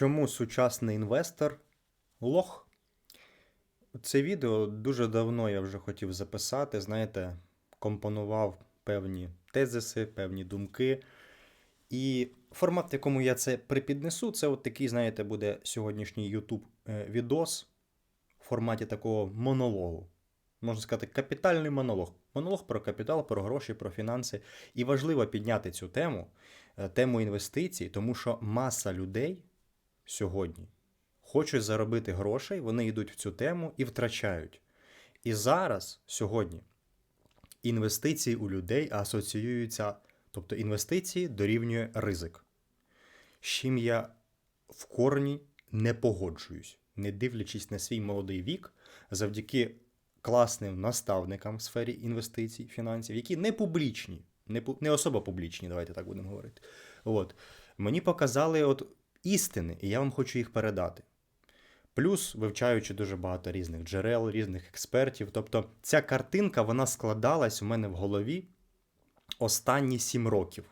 Чому сучасний інвестор лох? Це відео дуже давно я вже хотів записати. Знаєте, компонував певні тезиси, певні думки. І формат, в якому я це припіднесу, це от такий, знаєте, буде сьогоднішній YouTube е, відос в форматі такого монологу. Можна сказати, капітальний монолог. Монолог про капітал, про гроші, про фінанси. І важливо підняти цю тему, е, тему інвестицій, тому що маса людей сьогодні хочуть заробити грошей, вони йдуть в цю тему і втрачають. І зараз, сьогодні, інвестиції у людей асоціюються, тобто інвестиції дорівнює ризик. З чим я в корні не погоджуюсь, не дивлячись на свій молодий вік, завдяки класним наставникам в сфері інвестицій, фінансів, які не публічні, не, не особо публічні, давайте так будемо говорити. От. Мені показали от істини, і я вам хочу їх передати. Плюс вивчаючи дуже багато різних джерел, різних експертів. Тобто ця картинка вона складалась у мене в голові останні сім років.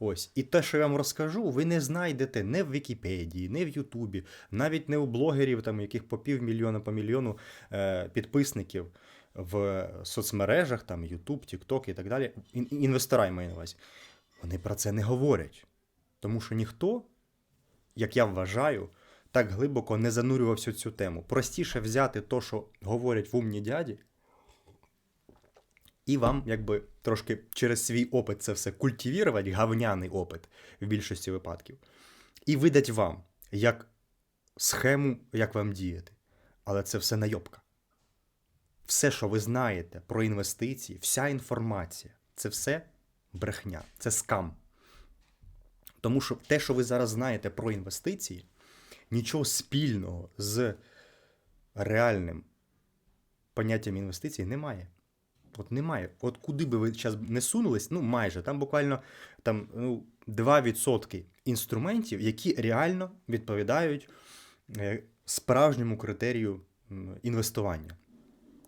Ось, і те, що я вам розкажу, ви не знайдете не в Вікіпедії, не в Ютубі, навіть не у блогерів, там, яких по півмільйона, по мільйону е, підписників в соцмережах, там Ютуб, Тікток і так далі. Ін- інвестора маю на увазі. Вони про це не говорять. Тому що ніхто, як я вважаю, так глибоко не занурювався в цю тему. Простіше взяти то, що говорять в умні дяді, і вам, якби трошки через свій опит це все культивірувати, гавняний опит в більшості випадків, і видать вам як схему, як вам діяти. Але це все найобка. Все, що ви знаєте про інвестиції, вся інформація це все брехня, це скам. Тому що те, що ви зараз знаєте про інвестиції, нічого спільного з реальним поняттям інвестицій немає. От немає. От куди би ви зараз не сунулись, ну майже там буквально там, ну, 2% інструментів, які реально відповідають е, справжньому критерію інвестування.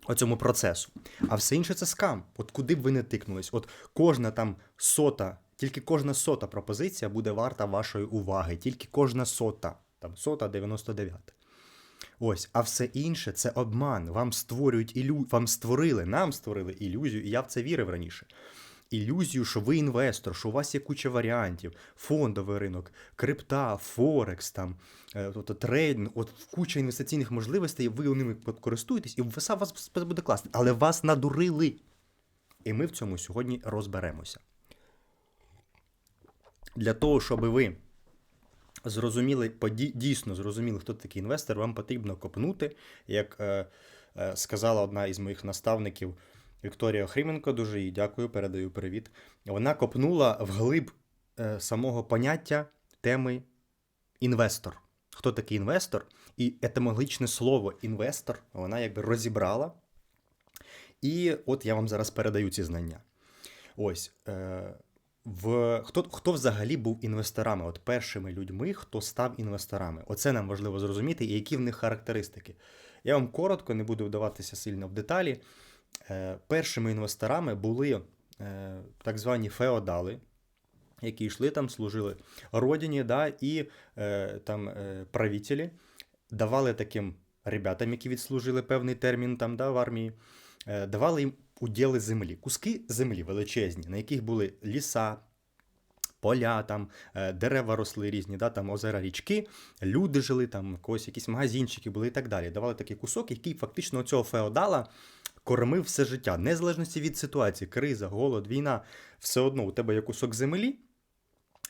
Оцьому процесу. А все інше це скам. От куди б ви не тикнулись, от кожна там сота, тільки кожна сота пропозиція буде варта вашої уваги, тільки кожна сота, там сота 99. Ось, а все інше це обман. Вам створюють ілю... вам створили, нам створили ілюзію, і я в це вірив раніше. Ілюзію, що ви інвестор, що у вас є куча варіантів, фондовий ринок, крипта, Форекс, там, тобто трейдинг, от куча інвестиційних можливостей, ви ними користуєтесь, і все вас буде класно. Але вас надурили. І ми в цьому сьогодні розберемося. Для того, щоб ви зрозуміли, дійсно зрозуміли, хто такий інвестор, вам потрібно копнути, як е, е, сказала одна із моїх наставників Вікторія Охріменко, дуже їй дякую, передаю привіт. Вона копнула вглиб е, самого поняття теми інвестор. Хто такий інвестор? І етимологічне слово інвестор вона якби розібрала. І от я вам зараз передаю ці знання. Ось. В хто, хто взагалі був інвесторами, от першими людьми, хто став інвесторами. Оце нам важливо зрозуміти, і які в них характеристики. Я вам коротко не буду вдаватися сильно в деталі. Е, першими інвесторами були е, так звані феодали, які йшли там, служили родині, да, і е, там правителі давали таким ребятам, які відслужили певний термін там, да, в армії, давали їм уділи землі, куски землі величезні, на яких були ліса, поля, там, е, дерева росли різні, да, там озера, річки, люди жили, там когось якісь магазинчики були і так далі. Давали такий кусок, який фактично цього феодала кормив все життя, незалежності від ситуації, криза, голод, війна, все одно у тебе є кусок землі,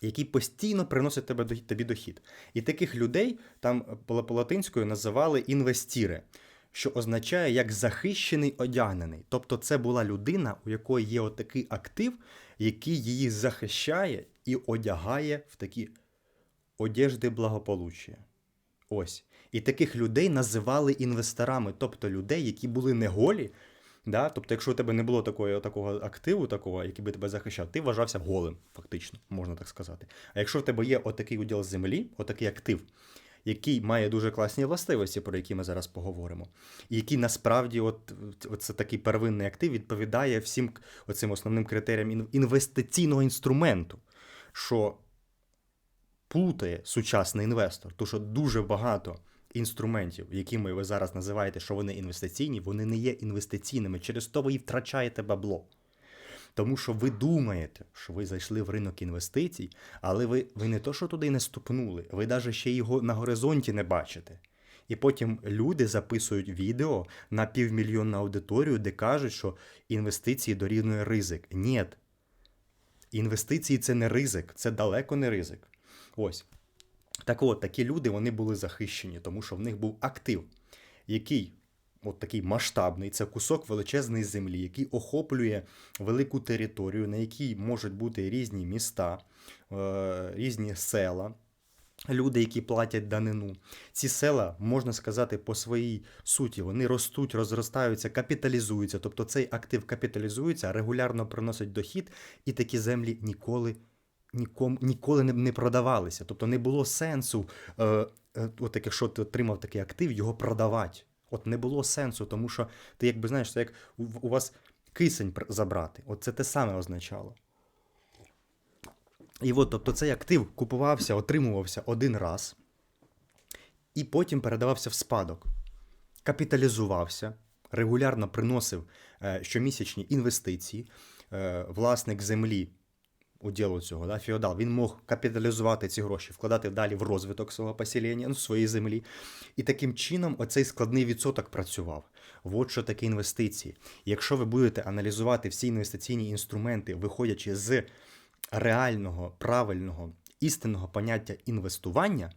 який постійно приносить тебе тобі дохід. І таких людей там по латинською називали інвестіри, що означає як захищений одягнений. Тобто це була людина, у якої є отакий актив, який її захищає і одягає в такі одежди благополуччя. Ось. І таких людей називали інвесторами, тобто людей, які були не голі. Да? Тобто, якщо у тебе не було такого, такого активу, такого, який би тебе захищав, ти вважався голим, фактично, можна так сказати. А якщо в тебе є отакий уділ землі, отакий актив, який має дуже класні властивості, про які ми зараз поговоримо, і який насправді, от, от це такий первинний актив, відповідає всім оцим основним критеріям інвестиційного інструменту, що плутає сучасний інвестор, тому що дуже багато інструментів, якими ви зараз називаєте, що вони інвестиційні, вони не є інвестиційними. Через то ви і втрачаєте бабло. Тому що ви думаєте, що ви зайшли в ринок інвестицій, але ви, ви не то, що туди не ступнули, ви навіть ще його на горизонті не бачите. І потім люди записують відео на півмільйонну аудиторію, де кажуть, що інвестиції дорівнює ризик. Ні. Інвестиції це не ризик, це далеко не ризик. Ось. Так от, такі люди вони були захищені, тому що в них був актив, який от такий масштабний, це кусок величезної землі, який охоплює велику територію, на якій можуть бути різні міста, е, різні села. Люди, які платять данину, ці села, можна сказати, по своїй суті, вони ростуть, розростаються, капіталізуються. Тобто цей актив капіталізується, регулярно приносить дохід, і такі землі ніколи нікому, ніколи не, не продавалися. Тобто не було сенсу, е, е, от якщо ти отримав такий актив, його продавати. От не було сенсу, тому що ти якби знаєш, це як у, вас кисень забрати. От це те саме означало. І от, тобто цей актив купувався, отримувався один раз, і потім передавався в спадок, капіталізувався, регулярно приносив е, щомісячні інвестиції. Е, власник землі уділу цього, да, феодал, він мог капіталізувати ці гроші, вкладати далі в розвиток свого поселення, ну, своєї землі. І таким чином оцей складний відсоток працював. От що таке інвестиції. Якщо ви будете аналізувати всі інвестиційні інструменти, виходячи з реального, правильного, істинного поняття інвестування,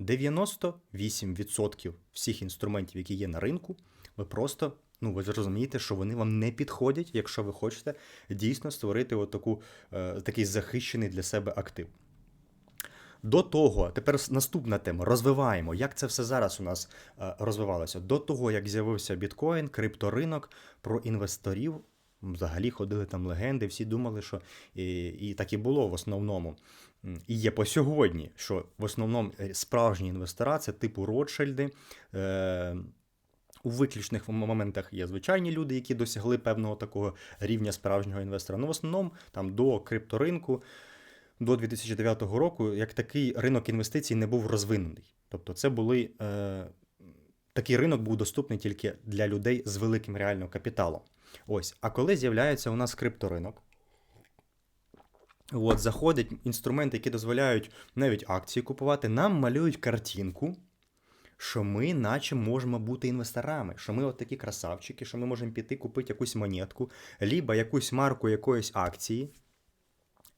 98% всіх інструментів, які є на ринку, ви просто ну, ви зрозумієте, що вони вам не підходять, якщо ви хочете дійсно створити отаку, е, такий захищений для себе актив. До того, тепер наступна тема. Розвиваємо, як це все зараз у нас е, розвивалося. До того, як з'явився біткоін, крипторинок, про інвесторів взагалі ходили там легенди, всі думали, що і, і так і було в основному. І є по сьогодні, що в основному е, справжні інвестора це типу Ротшильди. У виключних моментах є звичайні люди, які досягли певного такого рівня справжнього інвестора. Ну, в основному там до крипторинку до 2009 року як такий ринок інвестицій не був розвинений. Тобто, це були е, такий ринок був доступний тільки для людей з великим реальним капіталом. Ось, а коли з'являється у нас крипторинок, от заходять інструменти, які дозволяють навіть акції купувати, нам малюють картинку що ми, наче, можемо бути інвесторами, що ми от такі красавчики, що ми можемо піти купити якусь монетку, либо якусь марку якоїсь акції,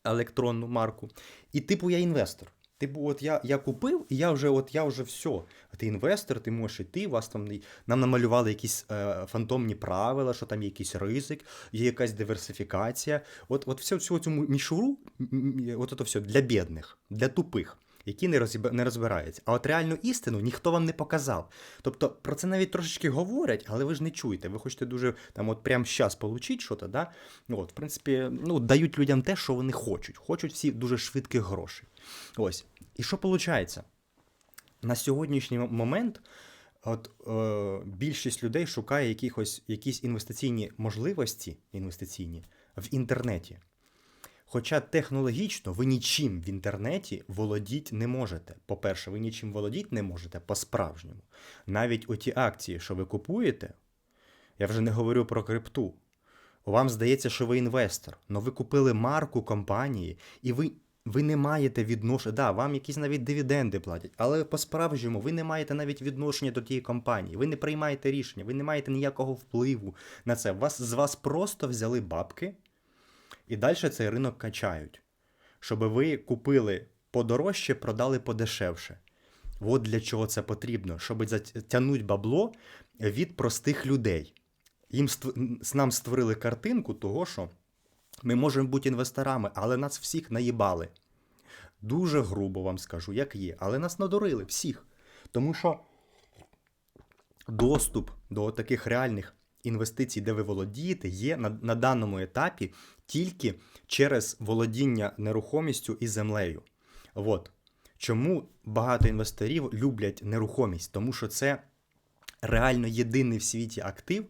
електронну марку. І типу я інвестор. Типу, от я я купив, і я вже от я вже все. Ти інвестор, ти можеш іти, вас там нам намалювали якісь е, фантомні правила, що там є якийсь ризик, є якась диверсифікація. От от все, всю цю мішуру, от це все для бідних, для тупих які не не розбираються. А от реальну істину ніхто вам не показав. Тобто про це навіть трошечки говорять, але ви ж не чуєте. Ви хочете дуже там, от прямо зараз получити щось, да? Ну, от, в принципі, ну, дають людям те, що вони хочуть. Хочуть всі дуже швидких грошей. Ось. І що виходить? На сьогоднішній момент. От е, більшість людей шукає якихось якісь інвестиційні можливості інвестиційні в інтернеті. Хоча технологічно ви нічим в інтернеті володіти не можете. По-перше, ви нічим володіти не можете по-справжньому. Навіть оті акції, що ви купуєте, я вже не говорю про крипту. Вам здається, що ви інвестор, але ви купили марку компанії, і ви ви не маєте відношення. Да, вам якісь навіть дивіденди платять, але по-справжньому ви не маєте навіть відношення до тієї компанії, ви не приймаєте рішення, ви не маєте ніякого впливу на це. Вас, З вас просто взяли бабки. І далі цей ринок качають. Щоб ви купили подорожче, продали подешевше. От для чого це потрібно, щоб затягнути бабло від простих людей. Їм нам створили картинку того, що ми можемо бути інвесторами, але нас всіх наїбали. Дуже грубо вам скажу, як є, але нас надурили всіх. Тому що доступ до таких реальних інвестицій, де ви володієте, є на, на даному етапі тільки через володіння нерухомістю і землею. От. Чому багато інвесторів люблять нерухомість? Тому що це реально єдиний в світі актив,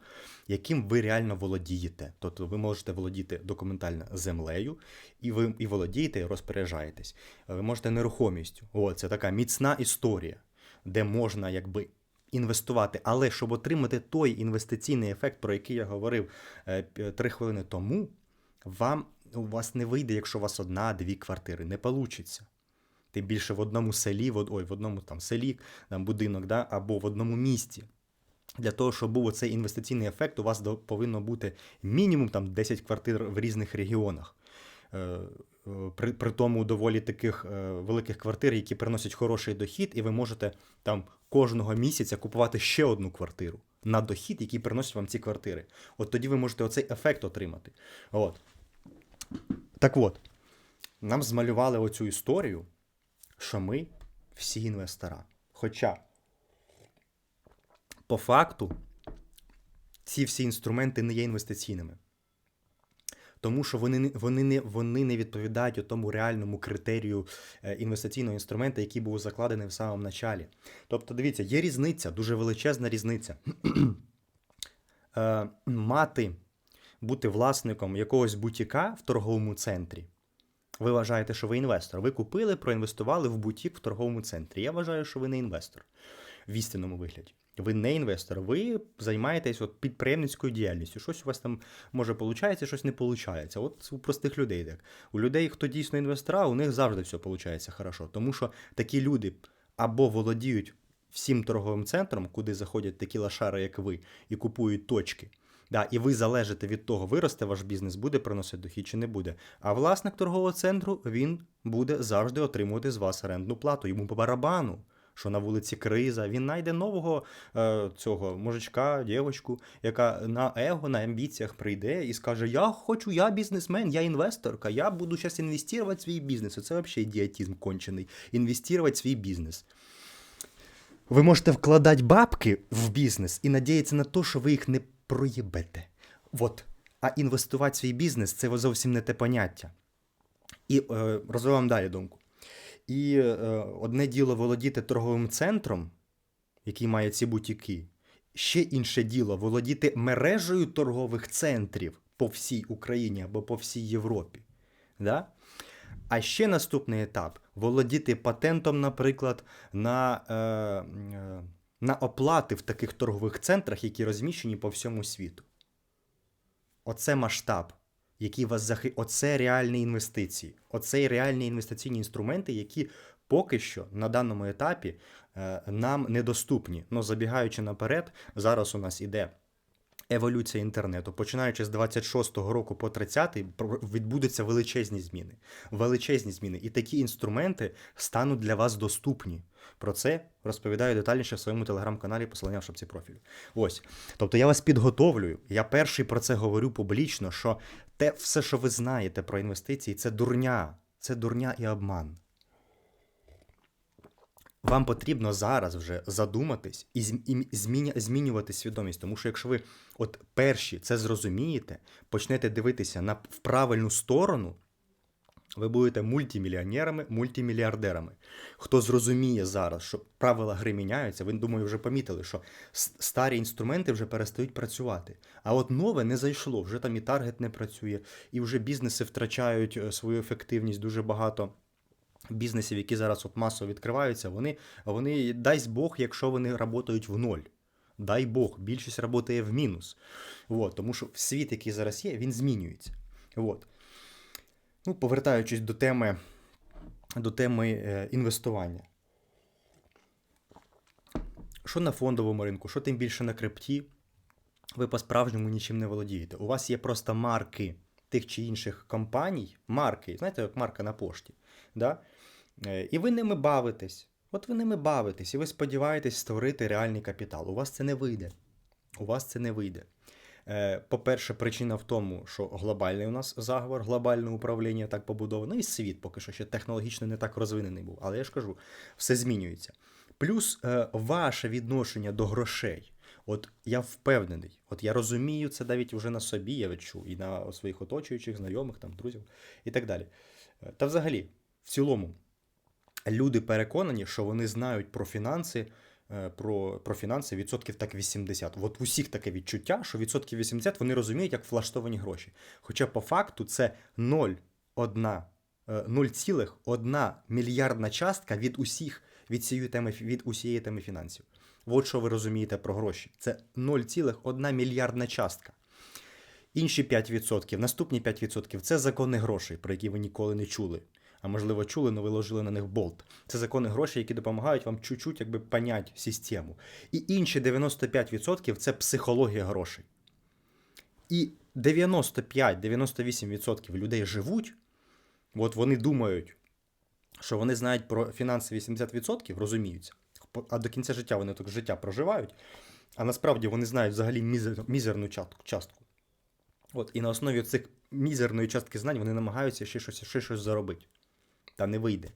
яким ви реально володієте. Тобто ви можете володіти документально землею, і ви і володієте, і розпоряджаєтесь. Ви можете нерухомістю. О, це така міцна історія, де можна якби. Інвестувати, але щоб отримати той інвестиційний ефект, про який я говорив е, три хвилини тому, вам у вас не вийде, якщо у вас одна-дві квартири, не получиться. Тим більше в одному селі, в, ой, в одному там селі, там будинок, да, або в одному місті. Для того, щоб був цей інвестиційний ефект, у вас повинно бути мінімум там 10 квартир в різних регіонах. Е, е, При, при тому доволі таких великих квартир, які приносять хороший дохід, і ви можете там кожного місяця купувати ще одну квартиру на дохід, який приносить вам ці квартири. От тоді ви можете оцей ефект отримати. От. Так от, нам змалювали оцю історію, що ми всі інвестора. Хоча, по факту, ці всі інструменти не є інвестиційними. Тому що вони, не- вони, не, вони не відповідають тому реальному критерію е, інвестиційного інструмента, який був закладений в самому началі. Тобто, дивіться, є різниця, дуже величезна різниця. Е, Мати, бути власником якогось бутіка в торговому центрі. Ви вважаєте, що ви інвестор. Ви купили, проінвестували в бутік в торговому центрі. Я вважаю, що ви не інвестор в істинному вигляді. Ви не інвестор, ви займаєтесь от підприємницькою діяльністю. Щось у вас там може виходить, щось не виходить. От у простих людей так. У людей, хто дійсно інвестора, у них завжди все виходить хорошо. Тому що такі люди або володіють всім торговим центром, куди заходять такі лошари, як ви, і купують точки. Да, і ви залежите від того, виросте ваш бізнес, буде приносити дохід чи не буде. А власник торгового центру він буде завжди отримувати з вас орендну плату. Йому по барабану, що на вулиці криза. Він знайде нового е, цього мужичка, дівчинку, яка на его, на амбіціях прийде і скаже: Я хочу, я бізнесмен, я інвесторка, я буду зараз інвестувати в свій бізнес. Це взагалі ідіотизм кончений. Інвестувати свій бізнес. Ви можете вкладати бабки в бізнес і надіятися на те, що ви їх не проїбете. Вот. А інвестувати в свій бізнес це зовсім не те поняття. І е, розвиваємо далі думку. І е, одне діло володіти торговим центром, який має ці бутіки. Ще інше діло володіти мережею торгових центрів по всій Україні або по всій Європі. Да? А ще наступний етап володіти патентом, наприклад, на, е, е, на оплати в таких торгових центрах, які розміщені по всьому світу. Оце масштаб, який вас захи... Оце реальні інвестиції. Оце реальні інвестиційні інструменти, які поки що на даному етапі е, нам недоступні. Ну, забігаючи наперед, зараз у нас іде еволюція інтернету. Починаючи з 26-го року по 30-й, відбудуться величезні зміни. Величезні зміни. І такі інструменти стануть для вас доступні. Про це розповідаю детальніше в своєму телеграм-каналі, посилання в шапці профілю. Ось. Тобто я вас підготовлюю. Я перший про це говорю публічно, що те все, що ви знаєте про інвестиції, це дурня. Це дурня і обман. Вам потрібно зараз вже задуматись і, змінювати свідомість. Тому що якщо ви от перші це зрозумієте, почнете дивитися на в правильну сторону, ви будете мультимільйонерами, мультимільярдерами. Хто зрозуміє зараз, що правила гри міняються, ви думаю, вже помітили, що старі інструменти вже перестають працювати. А от нове не зайшло, вже там і таргет не працює, і вже бізнеси втрачають е, свою ефективність дуже багато. Бізнесів, які зараз от масово відкриваються, вони, вони дасть Бог, якщо вони працюють в ноль. Дай Бог, більшість працює в мінус. От, тому що світ, який зараз є, він змінюється. От. Ну, повертаючись до теми, до теми е, інвестування. Що на фондовому ринку, що тим більше на крипті, ви по-справжньому нічим не володієте. У вас є просто марки тих чи інших компаній, марки, знаєте, як марка на пошті. Да? Е, І ви ними бавитесь. От ви ними бавитесь, і ви сподіваєтесь створити реальний капітал. У вас це не вийде. У вас це не вийде. Е, По-перше, причина в тому, що глобальний у нас заговор, глобальне управління так побудовано, і світ поки що ще технологічно не так розвинений був. Але я ж кажу, все змінюється. Плюс е, ваше відношення до грошей. От я впевнений, от я розумію це навіть вже на собі, я відчув, і на своїх оточуючих, знайомих, там, друзів і так далі. Е, Та взагалі, в цілому, люди переконані, що вони знають про фінанси про, про фінанси відсотків так 80. От усіх таке відчуття, що відсотків 80 вони розуміють, як влаштовані гроші. Хоча по факту це 0,1 е, 0,1 мільярдна частка від усіх від цієї теми від усієї теми фінансів. От що ви розумієте про гроші. Це 0,1 мільярдна частка. Інші 5%, наступні 5% це закони грошей, про які ви ніколи не чули. А можливо, чули, але ви ложили на них болт. Це закони грошей, які допомагають вам чуть-чуть якби понять систему. І інші 95% це психологія грошей. І 95-98% людей живуть, от вони думають, що вони знають про фінанси 80%, розуміються, а до кінця життя вони так життя проживають, а насправді вони знають взагалі мізер, мізерну частку. От, і на основі цих мізерної частки знань вони намагаються ще щось ще щось заробити. Та не вийде.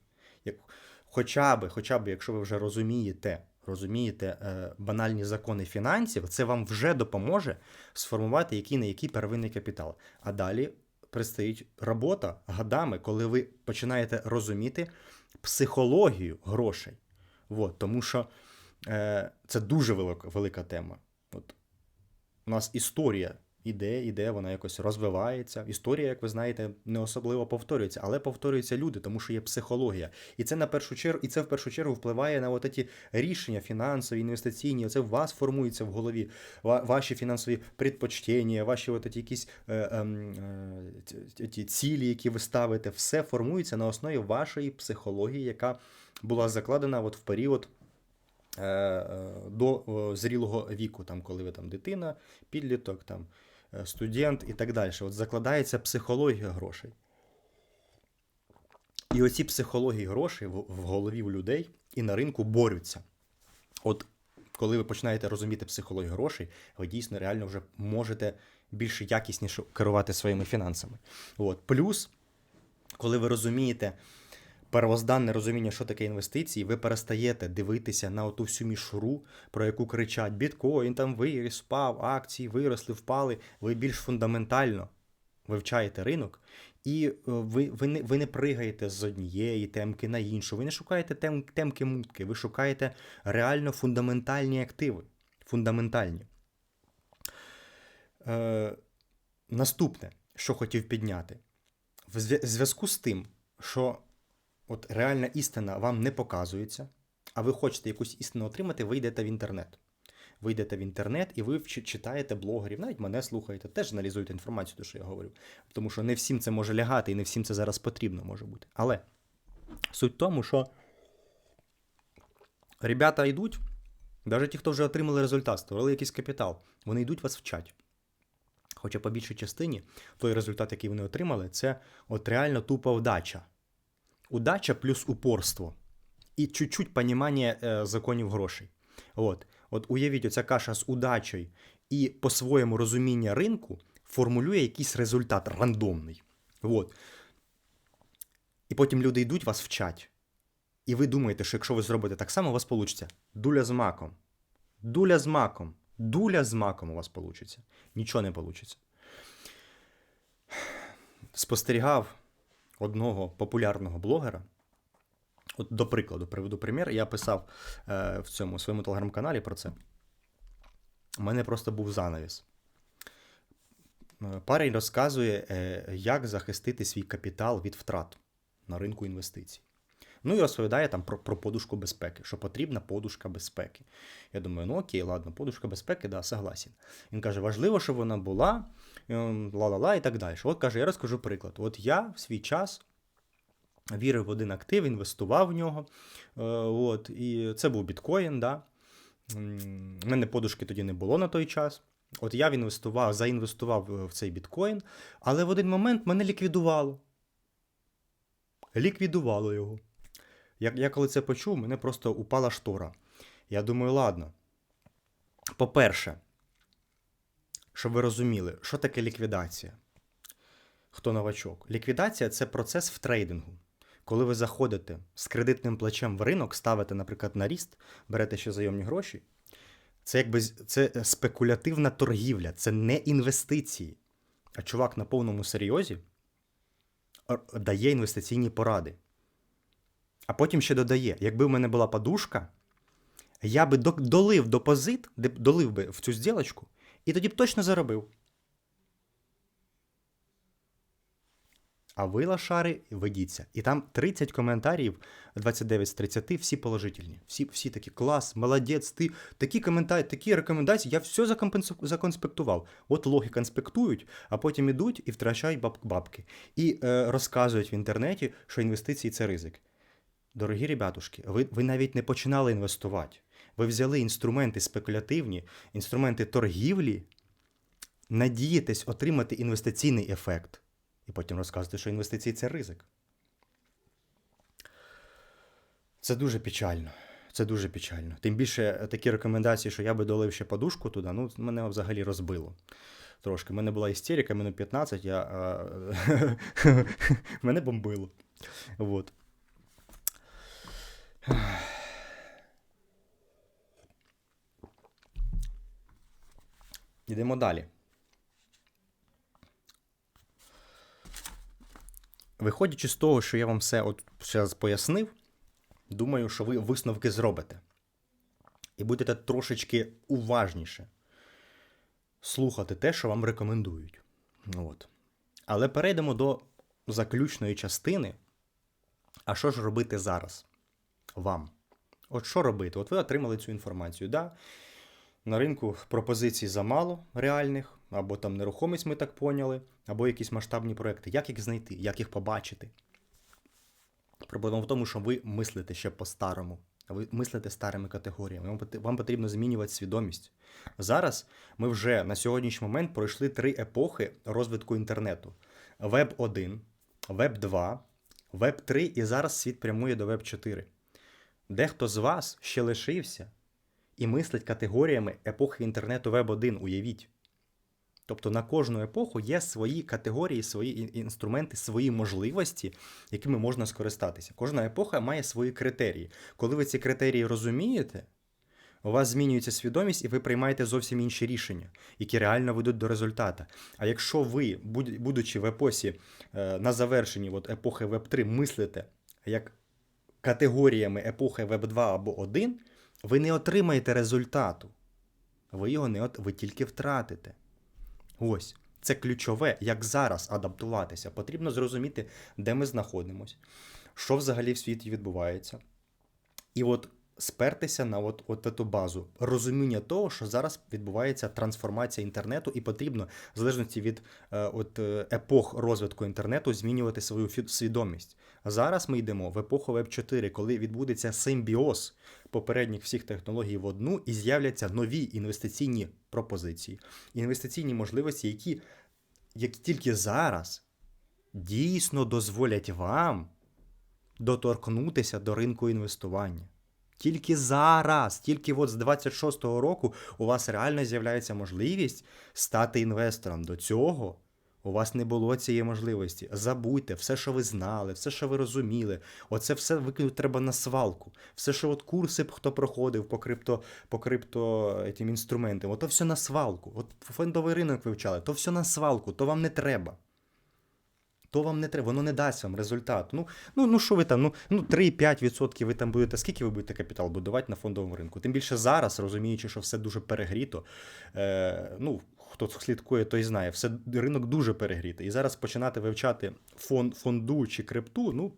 Хоча би, хоча б, якщо ви вже розумієте, розумієте е, банальні закони фінансів, це вам вже допоможе сформувати який на який первинний капітал. А далі предстоїть робота годами, коли ви починаєте розуміти психологію грошей. От, тому що е, це дуже велика, велика тема. От, У нас історія іде, іде, вона якось розвивається. Історія, як ви знаєте, не особливо повторюється, але повторюються люди, тому що є психологія. І це на першу чергу, і це в першу чергу впливає на от ці рішення фінансові, інвестиційні. Оце в вас формується в голові. Ваші фінансові предпочтення, ваші от ці якісь е, е, ті цілі, які ви ставите, все формується на основі вашої психології, яка була закладена от в період. До зрілого віку, там, коли ви там дитина, підліток, там Е, студент і так далі. От закладається психологія грошей. І оці психології грошей в голові у людей і на ринку борються. От коли ви починаєте розуміти психологію грошей, ви дійсно реально вже можете більш якісніше керувати своїми фінансами. От. Плюс, коли ви розумієте первозданне розуміння, що таке інвестиції, ви перестаєте дивитися на оту всю мішуру, про яку кричать: біткоін там виріс, впав, акції виросли, впали. Ви більш фундаментально вивчаєте ринок, і е, ви ви, не ви не пригаєте з однієї темки на іншу. Ви не шукаєте тем, темки мутки, ви шукаєте реально фундаментальні активи. Фундаментальні. Е, Наступне, що хотів підняти, в зв'язку з тим, що от реальна істина вам не показується, а ви хочете якусь істину отримати, ви йдете в інтернет. Ви йдете в інтернет і ви читаєте блогерів, навіть мене слухаєте, теж аналізуєте інформацію, то що я говорю. Тому що не всім це може лягати і не всім це зараз потрібно може бути. Але суть в тому, що ребята йдуть, навіть ті, хто вже отримали результат, створили якийсь капітал, вони йдуть вас вчать. Хоча по більшій частині той результат, який вони отримали, це от реально тупа вдача удача плюс упорство. І чуть-чуть понімання е, законів грошей. От. От уявіть, оця каша з удачею і по-своєму розуміння ринку формулює якийсь результат рандомний. От. І потім люди йдуть, вас вчать. І ви думаєте, що якщо ви зробите так само, у вас вийде дуля з маком. Дуля з маком. Дуля з маком у вас вийде. Нічого не вийде. Спостерігав одного популярного блогера. От, до прикладу, приведу примір. Я писав е, в цьому своєму телеграм-каналі про це. У мене просто був занавіс. Е, парень розказує, е, як захистити свій капітал від втрат на ринку інвестицій. Ну і розповідає там про про подушку безпеки, що потрібна подушка безпеки. Я думаю, ну окей, ладно, подушка безпеки, да, согласен. Він каже, важливо, щоб вона була, ла-ла-ла і так далі. От каже, я розкажу приклад. От я в свій час. Вірив в один актив, інвестував в нього. Е, от, І це був біткоін. Да? У мене подушки тоді не було на той час. От я інвестував, заінвестував в цей біткоін, але в один момент мене ліквідувало. Ліквідувало його. Я, я коли це почув, мене просто упала штора. Я думаю, ладно. По-перше, щоб ви розуміли, що таке ліквідація? Хто новачок? Ліквідація це процес в трейдингу. Коли ви заходите з кредитним плечем в ринок, ставите, наприклад, на ріст, берете ще зайомні гроші, це якби це спекулятивна торгівля, це не інвестиції. А чувак на повному серйозі дає інвестиційні поради. А потім ще додає: якби в мене була подушка, я би до- долив депозит, долив би в цю зділочку, і тоді б точно заробив. А ви, лошари, ведіться. І там 30 коментарів, 29 з 30, всі положительні. Всі, всі такі клас, молодець, ти такі коментарі, такі рекомендації, я все законспектував. От логіка інспектують, а потім ідуть і втрачають баб- бабки. І е, розказують в інтернеті, що інвестиції це ризик. Дорогі ребятушки, ви, ви навіть не починали інвестувати. Ви взяли інструменти спекулятивні, інструменти торгівлі, надієтесь отримати інвестиційний ефект. І потім розказуєте, що інвестиції це ризик. Це дуже печально. Це дуже печально. Тим більше е, такі рекомендації, що я би долив ще подушку туди, ну, мене взагалі розбило. Трошки. У мене була істерика, минут 15, я, мене бомбило. Вот. Йдемо далі. Виходячи з того, що я вам все от зараз пояснив, думаю, що ви висновки зробите. І будете трошечки уважніше слухати те, що вам рекомендують. От. Але перейдемо до заключної частини. А що ж робити зараз? Вам? От що робити? От ви отримали цю інформацію. Да? На ринку пропозицій замало реальних, або там нерухомість, ми так поняли, або якісь масштабні проекти. Як їх знайти, як їх побачити? Проблема в тому, що ви мислите ще по-старому. Ви мислите старими категоріями. Вам потрібно змінювати свідомість. Зараз ми вже на сьогоднішній момент пройшли три епохи розвитку інтернету: Веб 1, Веб 2, Веб 3 і зараз світ прямує до Веб 4. Дехто з вас ще лишився і мислить категоріями епохи інтернету Веб 1, уявіть. Тобто на кожну епоху є свої категорії, свої інструменти, свої можливості, якими можна скористатися. Кожна епоха має свої критерії. Коли ви ці критерії розумієте, у вас змінюється свідомість, і ви приймаєте зовсім інші рішення, які реально ведуть до результата. А якщо ви, будучи в епосі е, на завершенні от, епохи Веб 3, мислите як категоріями епохи Web 2 або 1, ви не отримаєте результату. Ви його не от... ви тільки втратите. Ось. Це ключове, як зараз адаптуватися. Потрібно зрозуміти, де ми знаходимося, що взагалі в світі відбувається. І от спертися на от, от цю базу розуміння того, що зараз відбувається трансформація інтернету, і потрібно, в залежності від е, от, е, епох розвитку інтернету, змінювати свою свідомість. Зараз ми йдемо в епоху Web 4, коли відбудеться симбіоз попередніх всіх технологій в одну і з'являться нові інвестиційні пропозиції, інвестиційні можливості, які, які тільки зараз дійсно дозволять вам доторкнутися до ринку інвестування. Тільки зараз, тільки от з 26-го року у вас реально з'являється можливість стати інвестором. До цього у вас не було цієї можливості. Забудьте все, що ви знали, все, що ви розуміли. Оце все викинути треба на свалку. Все, що от курси хто проходив по крипто, по крипто этим інструментам, ото все на свалку. От фондовий ринок вивчали, то все на свалку, то вам не треба. То вам не треба, воно не дасть вам результат. Ну, ну, ну що ви там, ну, ну 3-5% ви там будете, скільки ви будете капітал будувати на фондовому ринку? Тим більше зараз, розуміючи, що все дуже перегріто. Е, ну, хто слідкує, той знає, все ринок дуже перегрітий. І зараз починати вивчати фон, фонду чи крипту, ну.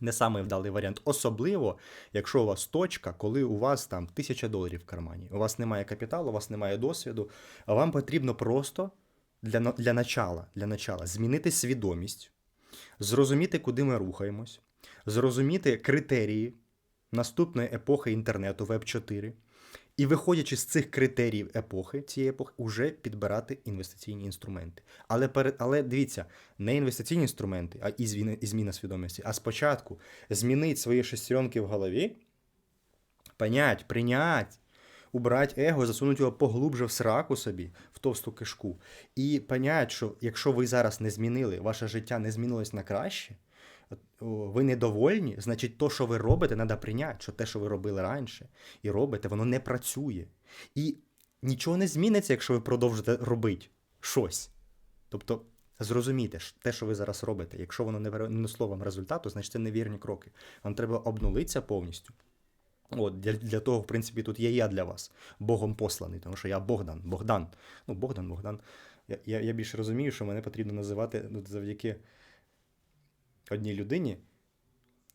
Не самий вдалий варіант, особливо, якщо у вас точка, коли у вас там тисяча доларів в кармані. У вас немає капіталу, у вас немає досвіду, а вам потрібно просто для, для начала, для начала змінити свідомість, зрозуміти, куди ми рухаємось, зрозуміти критерії наступної епохи інтернету Web 4, і, виходячи з цих критеріїв епохи, цієї епохи, уже підбирати інвестиційні інструменти. Але, але дивіться, не інвестиційні інструменти, а і зміна, і зміна свідомості. А спочатку змінити свої шестеренки в голові, понять, прийнять, убрать его, засунути його поглубже в сраку собі, в товсту кишку. І понять, що якщо ви зараз не змінили, ваше життя не змінилось на краще, ви недовольні, значить, то, що ви робите, треба прийняти, що те, що ви робили раніше, і робите, воно не працює. І нічого не зміниться, якщо ви продовжите робити щось. Тобто, зрозумійте, те, що ви зараз робите, якщо воно не пере- не несло вам результату, значить це невірні кроки. Вам треба обнулитися повністю От, для, для того, в принципі, тут є я для вас, Богом посланий, тому що я Богдан, Богдан. Ну, Богдан, Богдан. Я, я, я більше розумію, що мене потрібно називати ну, завдяки одній людині.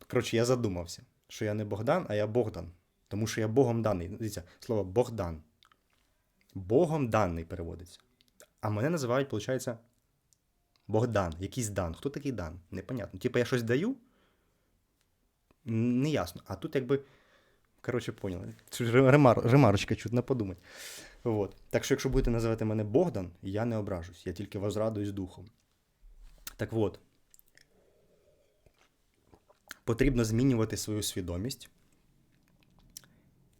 Коротше, я задумався, що я не Богдан, а я Богдан. Тому що я Богом даний. Дивіться, слово Богдан. Богом даний переводиться. А мене називають, виходить, Богдан. Якийсь дан. Хто такий дан? Непонятно. Типа я щось даю? Неясно. А тут якби. Коротше, поняли. Ремар, ремарочка чутно подумати. От. Так що, якщо будете називати мене Богдан, я не ображусь. Я тільки вас радуюсь духом. Так от. Потрібно змінювати свою свідомість.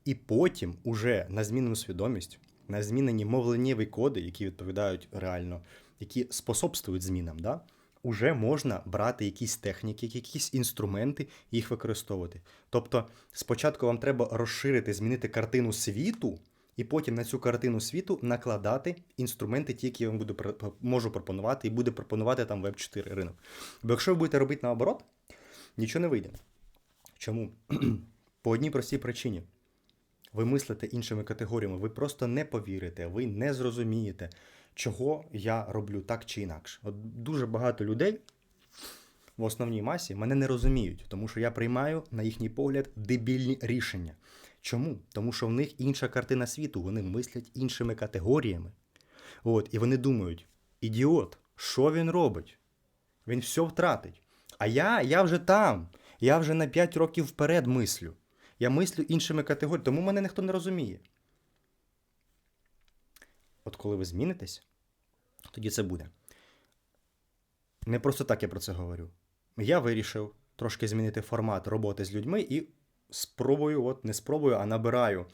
І потім, уже на змінену свідомість, на змінені мовленнєві коди, які відповідають реально, які способствують змінам, да? Уже можна брати якісь техніки, якісь інструменти і їх використовувати. Тобто, спочатку вам треба розширити, змінити картину світу, і потім на цю картину світу накладати інструменти, ті, які я вам буду можу пропонувати, і буде пропонувати там Web 4 ринок. Бо якщо ви будете робити наоборот, нічого не вийде. Чому? По одній простій причині. Ви мислите іншими категоріями, ви просто не повірите, ви не зрозумієте, чого я роблю так чи інакше. От дуже багато людей в основній масі мене не розуміють, тому що я приймаю, на їхній погляд, дебільні рішення. Чому? Тому що в них інша картина світу, вони мислять іншими категоріями. От, і вони думають: ідіот, що він робить? Він все втратить. А я, я вже там. Я вже на 5 років вперед мислю. Я мислю іншими категоріями, тому мене ніхто не розуміє. От коли ви змінитесь, тоді це буде. Не просто так я про це говорю. Я вирішив трошки змінити формат роботи з людьми і спробую, от не спробую, а набираю,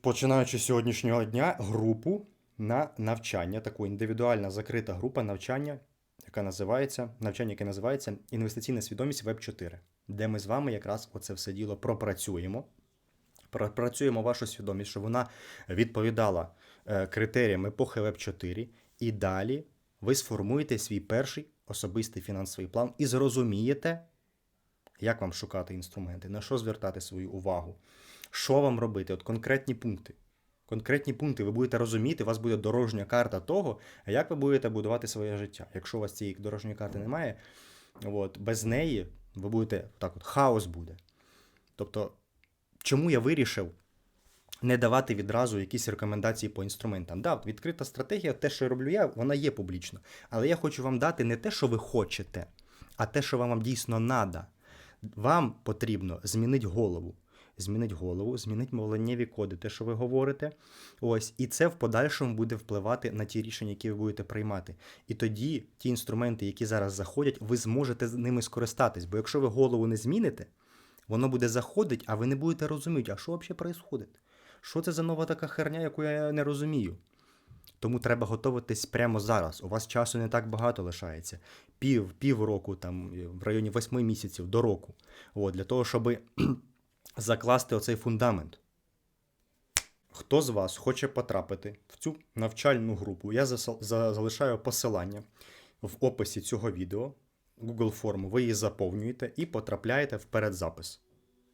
починаючи з сьогоднішнього дня, групу на навчання, таку індивідуальна закрита група навчання, яка називається навчання, яке називається Інвестиційна свідомість Web 4, де ми з вами якраз оце все діло пропрацюємо. Пропрацюємо вашу свідомість, щоб вона відповідала критеріям епохи Web 4, і далі ви сформуєте свій перший особистий фінансовий план і зрозумієте, як вам шукати інструменти, на що звертати свою увагу, що вам робити, от конкретні пункти. Конкретні пункти ви будете розуміти, у вас буде дорожня карта того, як ви будете будувати своє життя. Якщо у вас цієї дорожньої карти немає, от, без неї ви будете так от, хаос буде. Тобто, чому я вирішив не давати відразу якісь рекомендації по інструментам? Да, відкрита стратегія, те, що я роблю я, вона є публічна. Але я хочу вам дати не те, що ви хочете, а те, що вам дійсно треба. Вам потрібно змінити голову. Змінить голову, змінить мовленнєві коди, те, що ви говорите. Ось, і це в подальшому буде впливати на ті рішення, які ви будете приймати. І тоді ті інструменти, які зараз заходять, ви зможете з ними скористатись. Бо якщо ви голову не зміните, воно буде заходити, а ви не будете розуміти, а що взагалі відбувається? Що це за нова така херня, яку я не розумію? Тому треба готуватись прямо зараз. У вас часу не так багато лишається. Пів, року, там, в районі восьми місяців до року. От, для того, щоб закласти оцей фундамент. Хто з вас хоче потрапити в цю навчальну групу, я залишаю посилання в описі цього відео, Google форму, ви її заповнюєте і потрапляєте в передзапис.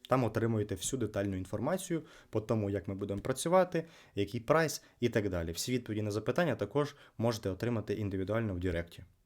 Там отримуєте всю детальну інформацію по тому, як ми будемо працювати, який прайс і так далі. Всі відповіді на запитання також можете отримати індивідуально в Директі.